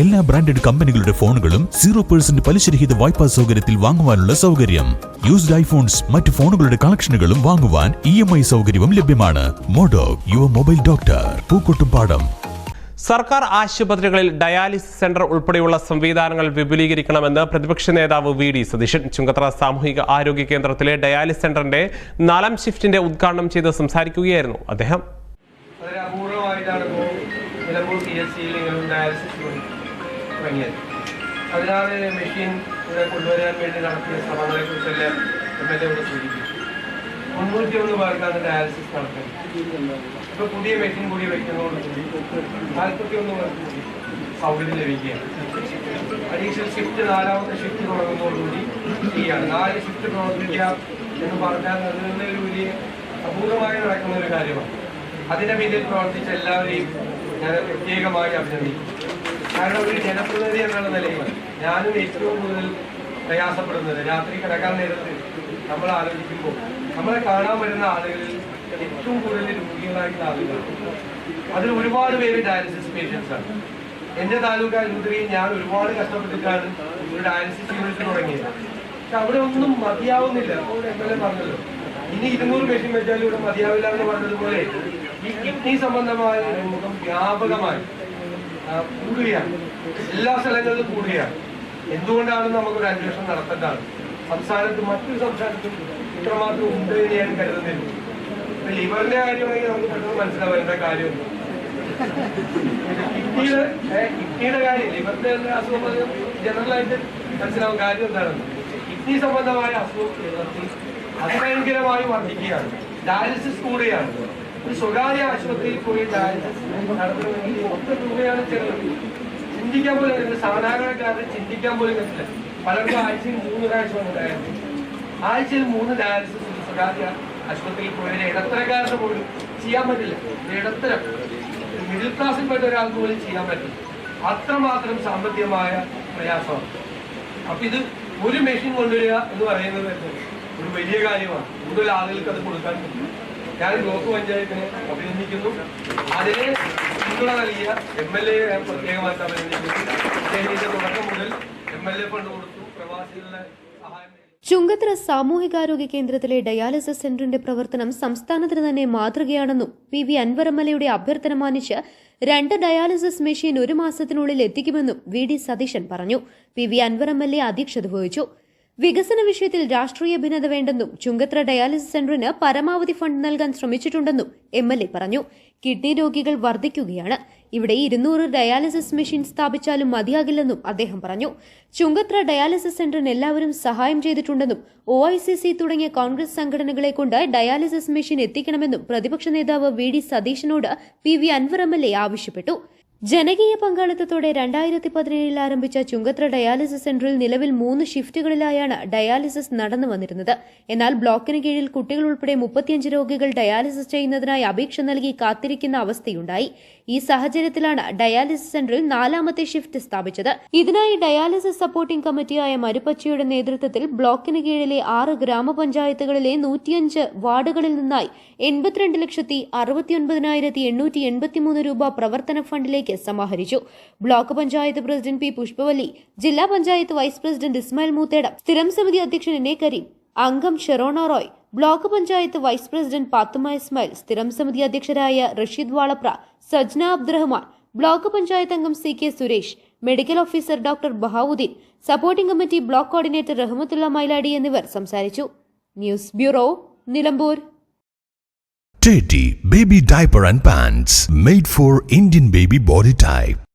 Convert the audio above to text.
എല്ലാ ബ്രാൻഡഡ് കമ്പനികളുടെ ഫോണുകളും സീറോ പെർസെന്റ് പലിശരഹിത വായ്പാ സൗകര്യത്തിൽ വാങ്ങുവാനുള്ള സൗകര്യം. യൂസ്ഡ് ഐഫോൺസ് മറ്റ് ഫോണുകളുടെ കളക്ഷനുകളും വാങ്ങുവാൻ ഇ എം ഐ സൗകര്യവും ലഭ്യമാണ്. മോഡോ യുവർ മൊബൈൽ ഡോക്ടർ പൂക്കോട്ടുംപാടം. സർക്കാർ ആശുപത്രികളിൽ ഡയാലിസിസ് സെന്റർ ഉൾപ്പെടെയുള്ള സംവിധാനങ്ങൾ വിപുലീകരിക്കണമെന്ന് പ്രതിപക്ഷ നേതാവ് വി ഡി സതീശൻ. ചുങ്കത്ര സാമൂഹിക ആരോഗ്യ കേന്ദ്രത്തിലെ ഡയാലിസിസ് സെന്ററിന്റെ നാലാം ഷിഫ്റ്റിന്റെ ഉദ്ഘാടനം ചെയ്ത് സംസാരിക്കുകയായിരുന്നു അദ്ദേഹം. ഡയാലിസിസ് തുടങ്ങിയത്. അതിനാൽ മെഷീൻ ഇവിടെ കൊണ്ടുവരാൻ വേണ്ടി നടത്തിയ ശ്രമങ്ങളെ കുറിച്ചെല്ലാം എം എൽ എ ഇവിടെ സൂചിപ്പിച്ചു. മുന്നൂറ്റി ഒന്ന് പേർക്കാണ് ഡയാലിസിസ് നടത്തുന്നത് ഇപ്പൊ പുതിയ മെഷീൻ കൂടി വെക്കുന്നതുകൊണ്ട് നാൽപ്പത്തി ഒന്ന് പേർക്ക് സൗകര്യം ലഭിക്കുകയാണ്. അഡീഷണൽ ഷിഫ്റ്റ് നാലാമത്തെ ഷിഫ്റ്റ് തുടങ്ങുന്നതോടുകൂടി ചെയ്യാണ് നാല് ഷിഫ്റ്റ് പ്രവർത്തിക്കാം എന്ന് പറഞ്ഞാൽ അതിൽ വലിയ അപൂർവമായി നടക്കുന്ന ഒരു കാര്യമാണ്. അതിന്റെ പിന്നിൽ പ്രവർത്തിച്ച എല്ലാവരെയും ഞാൻ പ്രത്യേകമായി അഭിനന്ദിക്കും കാരണം ഒരു ജനപ്രതിനിധി എന്നുള്ള നിലയിൽ ഞാനും ഏറ്റവും കൂടുതൽ പ്രയാസപ്പെടുന്നത് രാത്രി കിടക്കാൻ നേരത്ത് നമ്മൾ ആലോചിക്കുമ്പോൾ നമ്മളെ കാണാൻ വരുന്ന ആളുകളിൽ ഏറ്റവും കൂടുതൽ രോഗികളായിട്ടുള്ള ആളുകളാണ്. അതിൽ ഒരുപാട് പേര് ഡയാലിസിസ് പേഷ്യൻസ് ആണ്. എന്റെ താലൂക്ക് ആശുപത്രിയിൽ ഞാൻ ഒരുപാട് കഷ്ടപ്പെട്ടിട്ടാണ് ഒരു ഡയാലിസിസ് യൂണിറ്റ് തുടങ്ങിയത്. പക്ഷെ അവിടെ ഒന്നും മതിയാവുന്നില്ല. എം എൽ എ പറഞ്ഞല്ലോ ഇനി ഇരുന്നൂറ് പേഷ്യൻ വെച്ചാലും ഇവിടെ മതിയാവില്ല എന്ന് പറഞ്ഞതുപോലെ ഈ കിഡ്നി സംബന്ധമായ രോഗം വ്യാപകമായി കൂടുകയാണ് എല്ലാ സ്ഥലങ്ങളിലും കൂടുകയാണ് എന്തുകൊണ്ടാണ് നമുക്കൊരു അന്വേഷണം നടത്തേണ്ടതാണ് സംസ്ഥാനത്ത് മറ്റൊരു സംസ്ഥാനത്തും ഇത്രമാത്രം ഉണ്ട് എന്ന് ഞാൻ കരുതുന്നില്ല. ഇപ്പൊ ലിവറിന്റെ കാര്യമാണെങ്കിൽ നമുക്ക് പെട്ടെന്ന് മനസ്സിലാവേണ്ട കാര്യമൊന്നും കിഡ്നിയുടെ കിഡ്നിയുടെ കാര്യം ലിവറിന്റെ അസുഖം ജനറൽ ആയിട്ട് മനസ്സിലാവും കാര്യം എന്താണെന്ന്. കിഡ്നി സംബന്ധമായ അസുഖം അതിഭയങ്കരമായി വർദ്ധിക്കുകയാണ്. ഡയാലിസിസ് കൂടുകയാണ്. ഒരു സ്വകാര്യ ആശുപത്രിയിൽ പോയി ഡയാലിസിസ് നടത്തണമെങ്കിൽ എത്ര രൂപയാണ് ചെലവ്. ചിന്തിക്കാൻ പോലും അറിയില്ല. സാധാരണക്കാരന് ചിന്തിക്കാൻ പോലും പറ്റില്ല. പലർക്കും ആഴ്ചയിൽ മൂന്ന് പ്രാവശ്യം ഡയാലിസിസ് ആഴ്ചയിൽ മൂന്ന് ഡയാലിസിസ് സ്വകാര്യ ആശുപത്രിയിൽ പോയതിന് ഇടത്തരക്കാരന് പോലും ചെയ്യാൻ പറ്റില്ല. ഇടത്തരം മിഡിൽ ക്ലാസ്സിൽപ്പെട്ട ഒരാൾക്ക് പോലും ചെയ്യാൻ പറ്റില്ല. അത്രമാത്രം സാമ്പത്തികമായ പ്രയാസമാണ്. അപ്പൊ ഇത് ഒരു മെഷീൻ കൊണ്ടുവരിക എന്ന് പറയുന്നത് ഒരു വലിയ കാര്യമാണ്. കൂടുതൽ ആളുകൾക്ക് അത് കൊടുക്കാൻ ഞാൻ ബ്ലോക്ക് പഞ്ചായത്തിനെ അഭിനന്ദിക്കുന്നു. അതിനെ പിന്തുണ നൽകിയ എം എൽ എ പ്രത്യേകമായിട്ട് അഭിനന്ദിക്കുന്നു. തുടക്കം മുതൽ എം എൽ എ ഫണ്ട് കൊടുത്തു. പ്രവാസികളുടെ സഹായം. ചുങ്കത്തറ സാമൂഹികാരോഗ്യ കേന്ദ്രത്തിലെ ഡയാലിസിസ് സെന്ററിന്റെ പ്രവർത്തനം സംസ്ഥാനത്തിന് തന്നെ മാതൃകയാണെന്നും പി വി അൻവറമലയുടെ അഭ്യർത്ഥന മാനിച്ച് രണ്ട് ഡയാലിസിസ് മെഷീൻ ഒരു മാസത്തിനുള്ളിൽ എത്തിക്കുമെന്നും വി ഡി സതീശൻ പറഞ്ഞു. പി വി അൻവറമല്ലെ അധ്യക്ഷത വഹിച്ചു. വികസന വിഷയത്തിൽ രാഷ്ട്രീയ ഭിന്നത വേണ്ടെന്നും ചുങ്കത്ര ഡയാലിസിസ് സെന്ററിന് പരമാവധി ഫണ്ട് നൽകാൻ ശ്രമിച്ചിട്ടുണ്ടെന്നും എം എൽ എ പറഞ്ഞു. കിഡ്നി രോഗികൾ വർദ്ധിക്കുകയാണ് ഇവിടെ ഇരുന്നൂറ് ഡയാലിസിസ് മെഷീൻ സ്ഥാപിച്ചാലും മതിയാകില്ലെന്നും അദ്ദേഹം പറഞ്ഞു. ചുങ്കത്ര ഡയാലിസിസ് സെന്ററിന് എല്ലാവരും സഹായം ചെയ്തിട്ടുണ്ടെന്നും ഒ ഐ സി സി തുടങ്ങിയ കോൺഗ്രസ് സംഘടനകളെ കൊണ്ട് ഡയാലിസിസ് മെഷീൻ എത്തിക്കണമെന്നും പ്രതിപക്ഷ നേതാവ് V D സതീശനോട് P V Anvar M L A ആവശ്യപ്പെട്ടു. ജനകീയ പങ്കാളിത്തത്തോടെ രണ്ടായിരത്തി പതിനേഴിൽ ആരംഭിച്ച ചുങ്കത്ര ഡയാലിസിസ് സെന്ററിൽ നിലവിൽ മൂന്ന് ഷിഫ്റ്റുകളിലായാണ് ഡയാലിസിസ് നടന്നു വന്നിരുന്നത്. എന്നാൽ ബ്ലോക്കിന് കീഴിൽ കുട്ടികൾ ഉൾപ്പെടെ മുപ്പത്തിയഞ്ച് രോഗികൾ ഡയാലിസിസ് ചെയ്യുന്നതിനായി അപേക്ഷ നൽകി കാത്തിരിക്കുന്ന അവസ്ഥയുണ്ടായി. ഈ സാഹചര്യത്തിലാണ് ഡയാലിസിസ് സെന്ററിൽ നാലാമത്തെ ഷിഫ്റ്റ് സ്ഥാപിച്ചത്. ഇതിനായി ഡയാലിസിസ് സപ്പോർട്ടിംഗ് കമ്മിറ്റിയായ മരുപ്പച്ചയുടെ നേതൃത്വത്തിൽ ബ്ലോക്കിന് കീഴിലെ ആറ് ഗ്രാമപഞ്ചായത്തുകളിലെ നൂറ്റിയഞ്ച് വാർഡുകളിൽ നിന്നായി എൺപത്തിരണ്ട് ലക്ഷത്തി അറുപത്തിയൊൻപതിനായിരത്തി എണ്ണൂറ്റി എൺപത്തിമൂന്ന് രൂപ പ്രവർത്തന ഫണ്ടിലേക്ക് സമാഹരിച്ചു block panchayat president P Pushpavalli ജില്ലാ പഞ്ചായത്ത് വൈസ് പ്രസിഡന്റ് ഇസ്മായിൽ മൂത്തേടം സ്ഥിരം സമിതി അധ്യക്ഷൻ എൻ കരീം അംഗം Sherona Roy block panchayat vice president Pathuma Ismail സ്ഥിരം സമിതി അധ്യക്ഷരായ റഷീദ് വാളപ്ര സജ്ന അബ്ദുറഹ്മാൻ ബ്ലോക്ക് പഞ്ചായത്ത് അംഗം C K Suresh medical officer doctor Bahavudheen supporting committee block coordinator Rahmathulla Mailadi എന്നിവർ സംസാരിച്ചു. News bureau Nilambur. JD Baby Diaper and Pants, made for Indian baby body type.